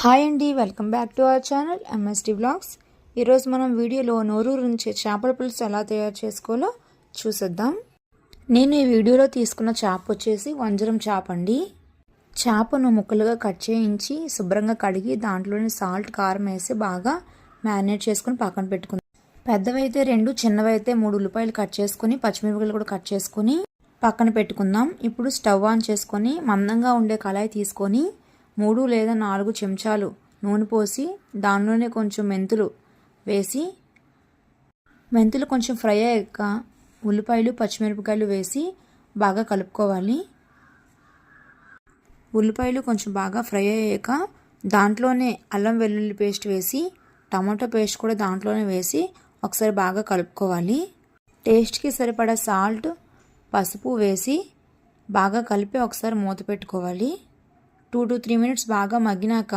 Hi అండి welcome back to our channel MSD blogs ఈరోజు మనం వీడియోలో నోరూరు నుంచి చేపల పులుసు ఎలా తయారు చేసుకోవాలో చూసేద్దాం. నేను ఈ వీడియోలో తీసుకున్న చేప వచ్చేసి వంజరం చేప అండి. చేపను ముక్కలుగా కట్ చేయించి శుభ్రంగా కడిగి దాంట్లోని సాల్ట్ కారం వేసి బాగా మ్యారినేట్ చేసుకుని పక్కన పెట్టుకుందాం. పెద్దవైతే రెండు చిన్నవైతే మూడు ఉల్లిపాయలు కట్ చేసుకుని పచ్చిమిరపకాయలు కూడా కట్ చేసుకుని పక్కన పెట్టుకుందాం. ఇప్పుడు స్టవ్ ఆన్ చేసుకొని మందంగా ఉండే కళాయి తీసుకొని మూడు లేదా నాలుగు చెంచాలు నూనె పోసి దానిలోనే కొంచెం మెంతులు వేసి మెంతులు కొంచెం ఫ్రై అయ్యాక ఉల్లిపాయలు పచ్చిమిరపకాయలు వేసి బాగా కలుపుకోవాలి. ఉల్లిపాయలు కొంచెం బాగా ఫ్రై అయ్యాక దాంట్లోనే అల్లం వెల్లుల్లి పేస్ట్ వేసి టమాటో పేస్ట్ కూడా దాంట్లోనే వేసి ఒకసారి బాగా కలుపుకోవాలి. టేస్ట్కి సరిపడా సాల్ట్ పసుపు వేసి బాగా కలిపి ఒకసారి మూత పెట్టుకోవాలి. టూ టు త్రీ మినిట్స్ బాగా మగ్గినాక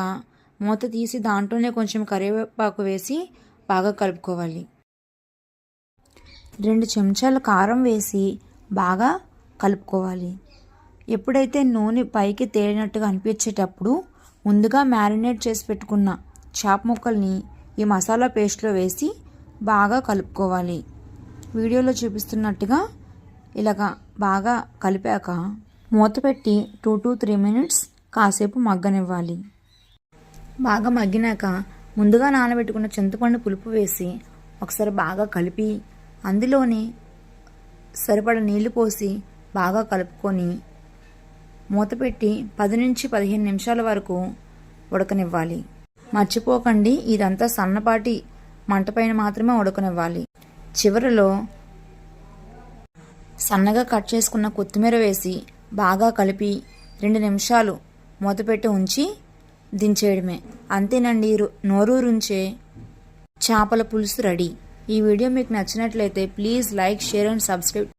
మూత తీసి దాంట్లోనే కొంచెం కరివేపాకు వేసి బాగా కలుపుకోవాలి. రెండు చెంచాల కారం వేసి బాగా కలుపుకోవాలి. ఎప్పుడైతే నూనె పైకి తేలినట్టుగా అనిపించేటప్పుడు ముందుగా మ్యారినేట్ చేసి పెట్టుకున్న చేప ముక్కల్ని ఈ మసాలా పేస్ట్లో వేసి బాగా కలుపుకోవాలి. వీడియోలో చూపిస్తున్నట్టుగా ఇలాగా బాగా కలిపాక మూత పెట్టి టూ టు త్రీ మినిట్స్ కాసేపు మగ్గనివ్వాలి. బాగా మగ్గినాక ముందుగా నానబెట్టుకున్న చింతపండు పులుపు వేసి ఒకసారి బాగా కలిపి అందులోనే సరిపడ నీళ్ళు పోసి బాగా కలుపుకొని మూత పెట్టి పది నుంచి పదిహేను నిమిషాల వరకు ఉడకనివ్వాలి. మర్చిపోకండి ఇదంతా సన్నపాటి మంటపైన మాత్రమే ఉడకనివ్వాలి. చివరిలో సన్నగా కట్ చేసుకున్న కొత్తిమీర వేసి బాగా కలిపి రెండు నిమిషాలు మూతపెట్టి ఉంచి దించేయడమే. అంతేనండి నోరూరుంచే చేపల పులుసు రెడీ. ఈ వీడియో మీకు నచ్చినట్లయితే please like share and subscribe